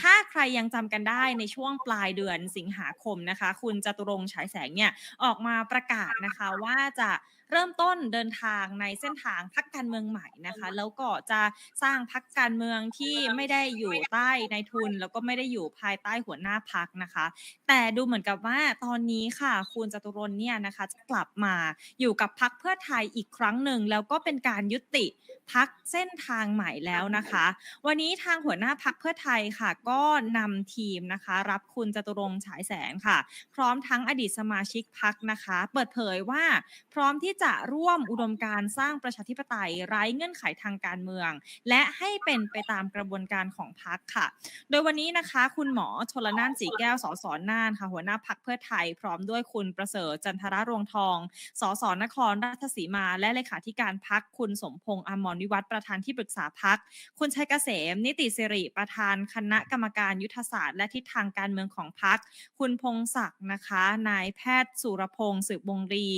ถ้าใครยังจำกันได้ในช่วงปลายเดือนสิงหาคมนะคะ คุณจตุรงค์ฉายแสงเนี่ยออกมาประกาศนะคะว่าจะ เริ่มต้นเดินทางในเส้นทางพักการเมืองใหม่นะคะ แล้วก็จะสร้างพักการเมืองที่ไม่ได้อยู่ใต้ในายทุน แล้วก็ไม่ได้อยู่ภายใต้หัวหน้าพักนะคะ แต่ดูเหมือนกับว่าตอนนี้ค่ะ คุณจตุรนต์เนี่ยนะคะจะกลับมาอยู่กับพักเพื่อไทยอีกครั้งหนึ่ง แล้วก็เป็นการยุติพักเส้นทางใหม่แล้วนะคะ วันนี้ทางหัวหน้าพักเพื่อไทยค่ะ ก็นำทีมนะคะ รับคุณจตุรงค์ฉายแสงค่ะ พร้อมทั้งอดีตสมาชิกพักนะคะ เปิดเผยว่าพร้อมที่จะร่วมอุดมการสร้างประชาธิปไตยไร้เงื่อนไขทางการเมือง และให้เป็นไปตามกระบวนการของพักค่ะ โดยวันนี้นะคะ คุณหมอชลน่านสีแก้วสสน่านค่ะหัวหน้าพักเพื่อไทย พร้อมด้วยคุณประเสริฐจันทรรวงทองสสนครราชสีมา และเลขาธิการพักคุณสมพงษ์อมรวิวัฒนประธานที่ปรึกษาพักคุณชัยเกษม นิติสิริประธานคณะกรรมการยุทธศาสตร์ และทิศทางการเมืองของพักคุณพงศักดิ์นะคะ นายแพทย์สุรพงศ์สืบวงรี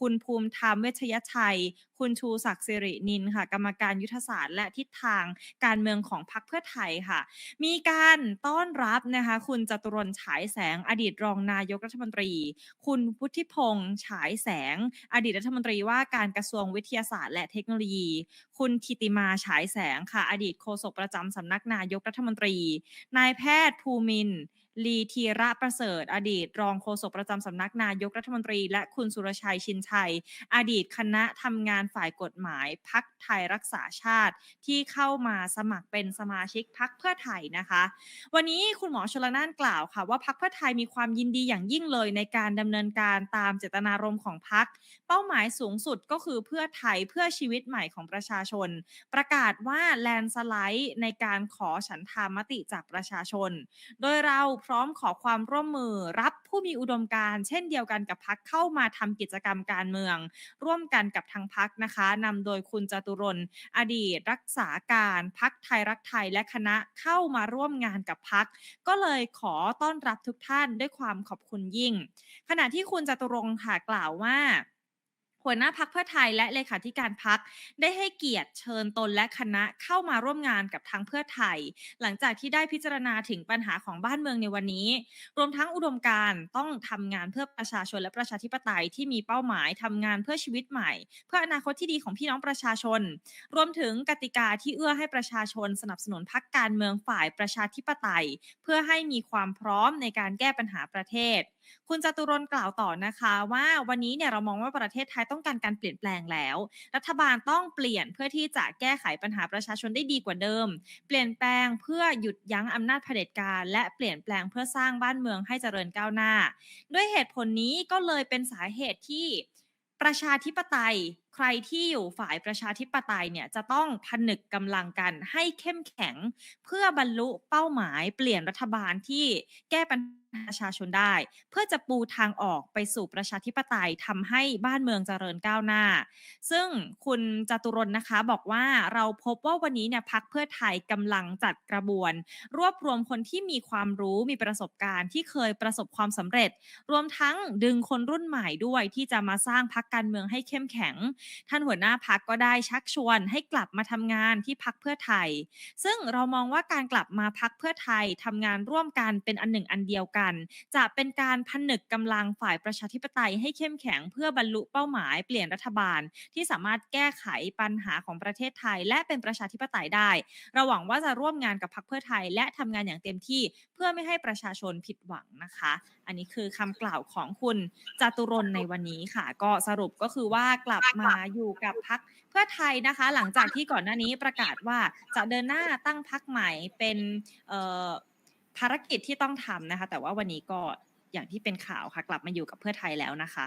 คุณภูมิธรรมเวชยชัย คุณชูศักดิ์สิรินินค่ะ กรรมการยุทธศาสตร์ และทิศทางการเมืองของพรรคเพื่อไทยค่ะ มีการต้อนรับนะคะคุณจตุรนฉายแสงอดีตรองนายกรัฐมนตรี คุณพุทธิพงษ์ฉายแสง อดีตรัฐมนตรีว่าการกระทรวงวิทยาศาสตร์ และเทคโนโลยี คุณทิติมาฉายแสงค่ะ อดีตโฆษกประจำสำนักนายกรัฐมนตรี นายแพทย์ภูมิน ลีธีระประเสริฐ อดีต รองโฆษกประจำสำนักนายกรัฐมนตรี และคุณสุรชัยชินชัย อดีตคณะทำงานฝ่ายกฎหมายพักไทยรักษาชาติ ที่เข้ามาสมัครเป็นสมาชิกพักเพื่อไทยนะคะ วันนี้คุณหมอชลน่านกล่าวค่ะว่าพักเพื่อไทยมีความยินดีอย่างยิ่งเลยในการดำเนินการตามเจตนารมณ์ของพัก เป้าหมายสูงสุดก็คือเพื่อไทยเพื่อชีวิตใหม่ของประชาชน ประกาศว่าแลนสไลด์ในการขอฉันทามติจากประชาชน โดยเราพร้อมขอความร่วมมือรับผู้มีอุดมการณ์เช่นเดียวกันกับพักเข้ามาทำกิจกรรมการเมือง ร่วมกันกับทางพักนะคะนำโดยคุณจตุรนอดีตรักษาการพักไทยรักไทยและคณะเข้ามาร่วมงานกับพัก ก็เลยขอต้อนรับทุกท่านด้วยความขอบคุณยิ่ง ขณะที่คุณจตุรงค์ค่ะกล่าวว่า หัวหน้าพักเพื่อไทยและเลขาธิการพักได้ให้เกียรติเชิญตนและคณะเข้ามาร่วมงานกับทางเพื่อไทย หลังจากที่ได้พิจารณาถึงปัญหาของบ้านเมืองในวันนี้ รวมทั้งอุดมการต้องทำงานเพื่อประชาชนและประชาธิปไตยที่มีเป้าหมายทำงานเพื่อชีวิตใหม่ เพื่ออนาคตที่ดีของพี่น้องประชาชน รวมถึงกติกาที่เอื้อให้ประชาชนสนับสนุนพักการเมืองฝ่ายประชาธิปไตย เพื่อให้มีความพร้อมในการแก้ปัญหาประเทศ คุณจตุรนกล่าวต่อนะคะว่าวันนี้เนี่ยเรามองว่าประเทศไทยต้องการการเปลี่ยนแปลงแล้ว รัฐบาลต้องเปลี่ยนเพื่อที่จะแก้ไขปัญหาประชาชนได้ดีกว่าเดิม เปลี่ยนแปลงเพื่อหยุดยั้งอำนาจเผด็จการ และเปลี่ยนแปลงเพื่อสร้างบ้านเมืองให้เจริญก้าวหน้า ด้วยเหตุผลนี้ก็เลยเป็นสาเหตุที่ประชาธิปไตย รที่อยู่ฝ่ายประชาธิปไตยเนี่ยจะต้องผนึกกำลังกันให้เข้มแข็ง เพื่อบรรลุเป้าหมายเปลี่ยนรัฐบาลที่แก้ปัญหาประชาชนได้ เพื่อจะปูทางออกไปสู่ประชาธิปไตยทำให้บ้านเมืองเจริญก้าวหน้า ซึ่งคุณจตุรนนะคะบอกว่าเราพบว่าวันนี้เนี่ยพักเพื่อไทยกำลังจัดกระบวน รวบรวมคนที่มีความรู้มีประสบการณ์ที่เคยประสบความสำเร็จ รวมทั้งดึงคนรุ่นใหม่ด้วยที่จะมาสร้างพักการเมืองให้เข้มแข็งท่านหัวหน้าพักก็ได้ชักชวนให้กลับมาทำงานที่พักเพื่อไทย ซึ่งเรามองว่าการกลับมาพักเพื่อไทยทำงานร่วมกันเป็นอันหนึ่งอันเดียวกัน จะเป็นการผนึกกำลังฝ่ายประชาธิปไตยให้เข้มแข็งเพื่อบรรลุเป้าหมายเปลี่ยนรัฐบาล ที่สามารถแก้ไขปัญหาของประเทศไทย และเป็นประชาธิปไตยได้ เราหวังว่าจะร่วมงานกับพรรคเพื่อไทย และทำงานอย่างเต็มที่เพื่อไม่ให้ประชาชนผิดหวังนะคะ อันนี้คือคำกล่าวของคุณจตุรนในวันนี้ค่ะ ก็สรุปก็คือว่ากลับมาอยู่กับพรรคเพื่อไทยนะคะ หลังจากที่ก่อนหน้านี้ประกาศว่าจะเดินหน้าตั้งพรรคใหม่เป็นเอ่อภารกิจที่ต้องทำนะคะ แต่ว่าวันนี้ก็อย่างที่เป็นข่าวค่ะ กลับมาอยู่กับเพื่อไทยแล้วนะคะ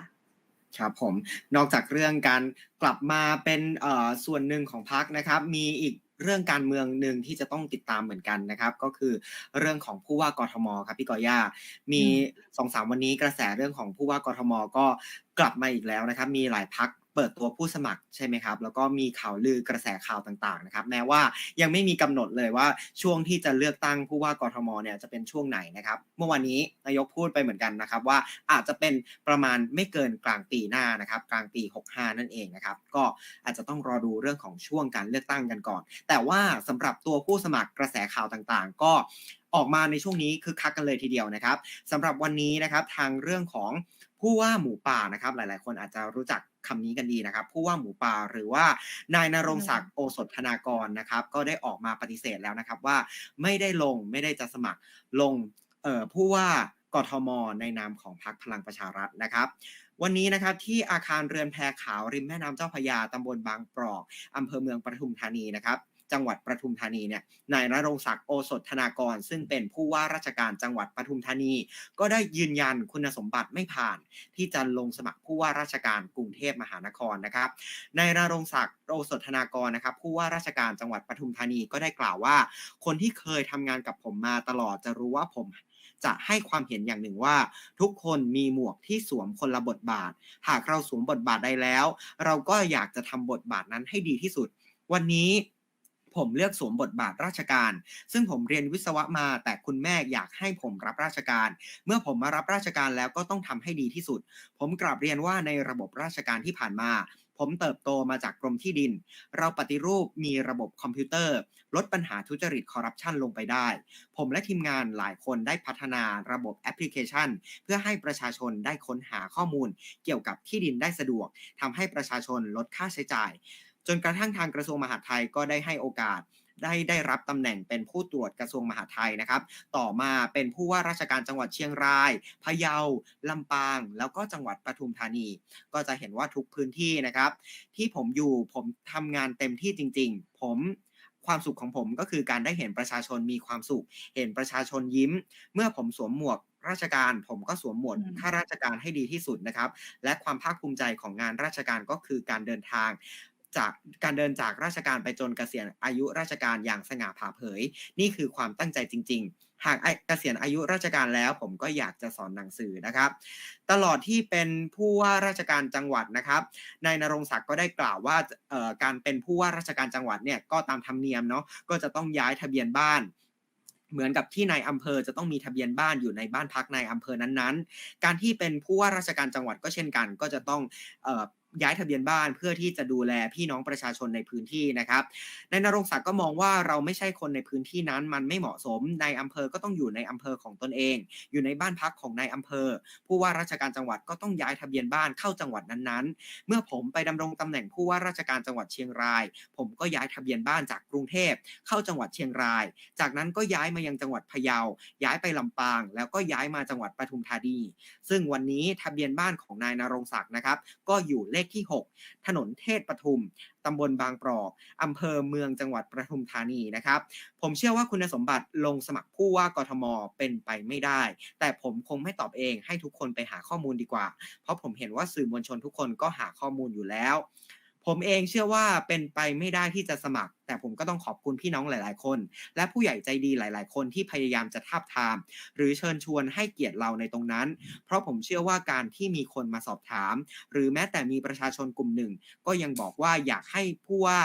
ครับผมนอกจากเรื่องการกลับมาเป็นเอ่อส่วนหนึ่งของพักนะครับ มีอีกเรื่องการเมืองหนึ่งที่จะต้องติดตามเหมือนกันนะครับ ก็คือเรื่องของผู้ว่ากทมครับพี่กอย่ามีสองสามวันนี้กระแสเรื่องของผู้ว่ากทมก็กลับมาอีกแล้วนะครับ มีหลายพัก เปิดตัวผู้สมัครใช่ไหมครับ แล้วก็มีข่าวลือกระแสข่าวต่างๆนะครับ แม้ว่ายังไม่มีกำหนดเลยว่าช่วงที่จะเลือกตั้งผู้ว่ากทมเนี่ยจะเป็นช่วงไหนนะครับ เมื่อวานนี้นายกพูดไปเหมือนกันนะครับ ว่าอาจจะเป็นประมาณไม่เกินกลางปีหน้านะครับ กลางปี 65 นั่นเองนะครับ ก็อาจจะต้องรอดูเรื่องของช่วงการเลือกตั้งกันก่อน แต่ว่าสำหรับตัวผู้สมัครกระแสข่าวต่างๆ ก็ออกมาในช่วงนี้คือคักกันเลยทีเดียวนะครับสำหรับวันนี้นะครับทางเรื่องของ ผู้ว่าหมูป่านะครับ หลาย ๆ คนอาจจะรู้จักคำนี้กันดีนะครับ ผู้ว่าหมูป่าหรือว่านายนรงศักดิ์โอสถธนากรนะครับ ก็ได้ออกมาปฏิเสธแล้วนะครับว่าไม่ได้ลงไม่ได้จะสมัครลงเอ่อผู้ว่ากทม ในนามของพรรคพลังประชารัฐนะครับ วันนี้นะครับที่อาคารเรือนแพขาวริมแม่น้ำเจ้าพระยาตำบลบางปรอกอำเภอเมืองปทุมธานีนะครับ จังหวัดปทุมธานีเนี่ยนายนรงศักดิ์โอสถธนากร ซึ่งเป็นผู้ว่าราชการจังหวัดปทุมธานี ก็ได้ยืนยันคุณสมบัติไม่ผ่าน ที่จะลงสมัครผู้ว่าราชการกรุงเทพมหานครนะครับนายนรงศักดิ์โอสถธนากรนะครับผู้ว่าราชการจังหวัดปทุมธานีก็ได้กล่าวว่า คนที่เคยทำงานกับผมมาตลอดจะรู้ว่าผมจะให้ความเห็นอย่างหนึ่งว่า ทุกคนมีหมวกที่สวมคนละบทบาท หากเราสวมบทบาทใดแล้ว เราก็อยากจะทำบทบาทนั้นให้ดีที่สุด วันนี้ ผมเลือกสวมบทบาทราชการ ซึ่งผมเรียนวิศวะมา แต่คุณแม่อยากให้ผมรับราชการ เมื่อผมมารับราชการแล้วก็ต้องทำให้ดีที่สุด ผมกราบเรียนว่าในระบบราชการที่ผ่านมา ผมเติบโตมาจากกรมที่ดิน เราปฏิรูปมีระบบคอมพิวเตอร์ ลดปัญหาทุจริตคอร์รัปชันลงไปได้ ผมและทีมงานหลายคนได้พัฒนาระบบแอปพลิเคชัน เพื่อให้ประชาชนได้ค้นหาข้อมูล เกี่ยวกับที่ดินได้สะดวกทำให้ประชาชนลดค่าใช้จ่าย จนกระทั่งทางกระทรวงมหาดไทยก็ได้ให้โอกาสได้ได้รับตำแหน่งเป็นผู้ตรวจกระทรวงมหาดไทยนะครับ ต่อมาเป็นผู้ว่าราชการจังหวัดเชียงราย พะเยา ลำปาง แล้วก็จังหวัดปทุมธานี ก็จะเห็นว่าทุกพื้นที่นะครับ ที่ผมอยู่ผมทำงานเต็มที่จริง ๆ ผมความสุขของผมก็คือการได้เห็นประชาชนมีความสุข เห็นประชาชนยิ้ม เมื่อผมสวมหมวกราชการผมก็สวมหมวกอืมข้าราชการให้ดีที่สุดนะครับ และความภาคภูมิใจของงานราชการก็คือการเดินทาง จากการเดินจากราชการไปจนเกษียณอายุราชการอย่างสง่าผ่าเผย นี่คือความตั้งใจจริง ๆ หากเกษียณอายุราชการแล้ว ผมก็อยากจะสอนหนังสือนะครับ ตลอดที่เป็นผู้ว่าราชการจังหวัดนะครับนายนรงศักดิ์ก็ได้กล่าวว่าการเป็นผู้ว่าราชการจังหวัดเนี่ยก็ตามธรรมเนียมเนาะก็จะต้องย้ายทะเบียนบ้านเหมือนกับที่นายอำเภอจะต้องมีทะเบียนบ้านอยู่ในบ้านพักนายอำเภอนั้นๆ การที่เป็นผู้ว่าราชการจังหวัดก็เช่นกัน ก็จะต้องเย้ายทะเบียนบ้านเพื่อที่จะดูแลพี่น้องประชาชนในพื้นที่นะครับนายนรงศักดิ์ก็มองว่าเราไม่ใช่คนในพื้นที่นั้นมันไม่เหมาะสมนายอำเภอก็ต้องอยู่ในอำเภอของตนเอง อยู่ในบ้านพักของนายอำเภอ ผู้ว่าราชการจังหวัดก็ต้องย้ายทะเบียนบ้านเข้าจังหวัดนั้นๆ เมื่อผมไปดำรงตำแหน่งผู้ว่าราชการจังหวัดเชียงราย ผมก็ย้ายทะเบียนบ้านจากกรุงเทพเข้าจังหวัดเชียงราย จากนั้นก็ย้ายมายังจังหวัดพะเยา ย้ายไปลำปาง แล้วก็ย้ายมาจังหวัดปทุมธานี ซึ่งวันนี้ทะเบียนบ้านของนายนรงศักดิ์นะครับ ก็อยู่เลขที่ 6 ถนนเทศปทุม ตำบลบางปลอกอำเภอเมืองจังหวัดปทุมธานีนะครับ ผมเชื่อว่าคุณสมบัติลงสมัครผู้ว่ากทมเป็นไปไม่ได้ แต่ผมคงไม่ตอบเองให้ทุกคนไปหาข้อมูลดีกว่า เพราะผมเห็นว่าสื่อมวลชนทุกคนก็หาข้อมูลอยู่แล้ว ผมเองเชื่อว่าเป็นไปไม่ได้ที่จะสมัคร แต่ผมก็ต้องขอบคุณพี่น้องหลาย ๆ คน และผู้ใหญ่ใจดีหลาย ๆ คนที่พยายามจะทาบทาม หรือเชิญชวนให้เกียรติเราในตรงนั้น เพราะผมเชื่อว่าการที่มีคนมาสอบถาม หรือแม้แต่มีประชาชนกลุ่มหนึ่ง ก็ยังบอกว่าอยากให้ผู้ว่า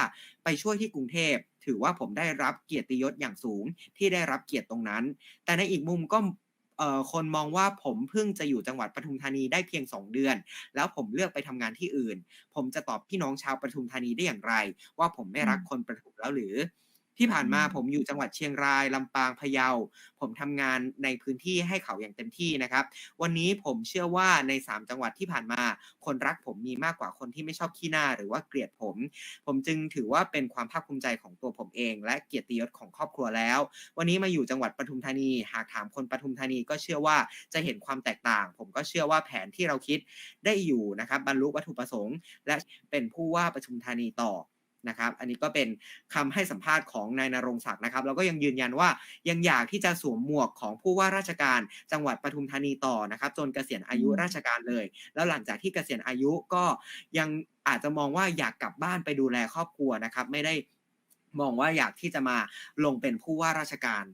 ไปช่วยที่กรุงเทพถือว่าผมได้รับเกียรติยศอย่างสูงที่ได้รับเกียรติตรงนั้น แต่ในอีกมุมก็ คนมองว่าผมเพิ่งจะอยู่จังหวัดปทุมธานีได้เพียง 2 เดือน แล้วผมเลือกไปทำงานที่อื่น ผมจะตอบพี่น้องชาวปทุมธานีได้อย่างไร ว่าผมไม่รักคนปทุมแล้วหรือ ที่ผ่านมาอืมผมอยู่จังหวัดเชียงรายลำปางพะเยา ผมทำงานในพื้นที่ให้เขาอย่างเต็มที่นะครับ วันนี้ผมเชื่อว่าใน 3 จังหวัดที่ผ่านมา คนรักผมมีมากกว่าคนที่ไม่ชอบขี้หน้าหรือว่าเกลียดผม ผมจึงถือว่าเป็นความภาคภูมิใจของตัวผมเอง และเกียรติยศของครอบครัวแล้ว วันนี้มาอยู่จังหวัดปทุมธานี หากถามคนปทุมธานีก็เชื่อว่าจะเห็นความแตกต่าง ผมก็เชื่อว่าแผนที่เราคิดได้อยู่นะครับบรรลุวัตถุประสงค์ และเป็นผู้ว่าปทุมธานีต่อ นะครับ อันนี้ก็เป็นคำให้สัมภาษณ์ของนายนรงศักดิ์นะครับ แล้วก็ยังยืนยันว่ายังอยากที่จะสวมหมวกของผู้ว่าราชการจังหวัดปทุมธานีต่อนะครับ จนเกษียณอายุอืมราชการเลย แล้วหลังจากที่เกษียณอายุก็ยังอาจจะมองว่าอยากกลับบ้านไปดูแลครอบครัวนะครับ ไม่ได้มองว่าอยากที่จะมาลงเป็นผู้ว่าราชการ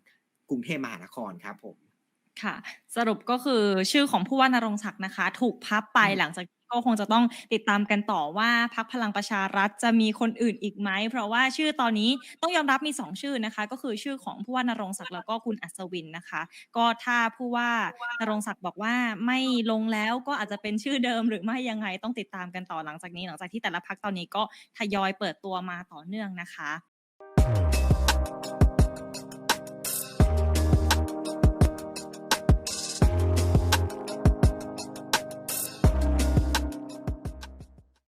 กรุงเทพมหานครครับผมค่ะ สรุปก็คือชื่อของผู้ว่านรงศักดิ์นะคะ ถูกพับไปอืมหลังจากที่ ก็คงจะต้องติดตามกันต่อว่าพรรคพลังประชารัฐจะมีคนอื่นอีกไหม เพราะว่าชื่อตอนนี้ต้องยอมรับมี 2 ชื่อนะคะ ก็คือชื่อของผู้ว่านรงศักดิ์แล้วก็คุณอัศวินนะคะ ก็ถ้าผู้ว่านรงศักดิ์บอกว่าไม่ลงแล้วก็อาจจะเป็นชื่อเดิมหรือไม่ยังไงต้องติดตามกันต่อหลังจากนี้ หลังจากที่แต่ละพรรคตอนนี้ก็ทยอยเปิดตัวมาต่อเนื่องนะคะ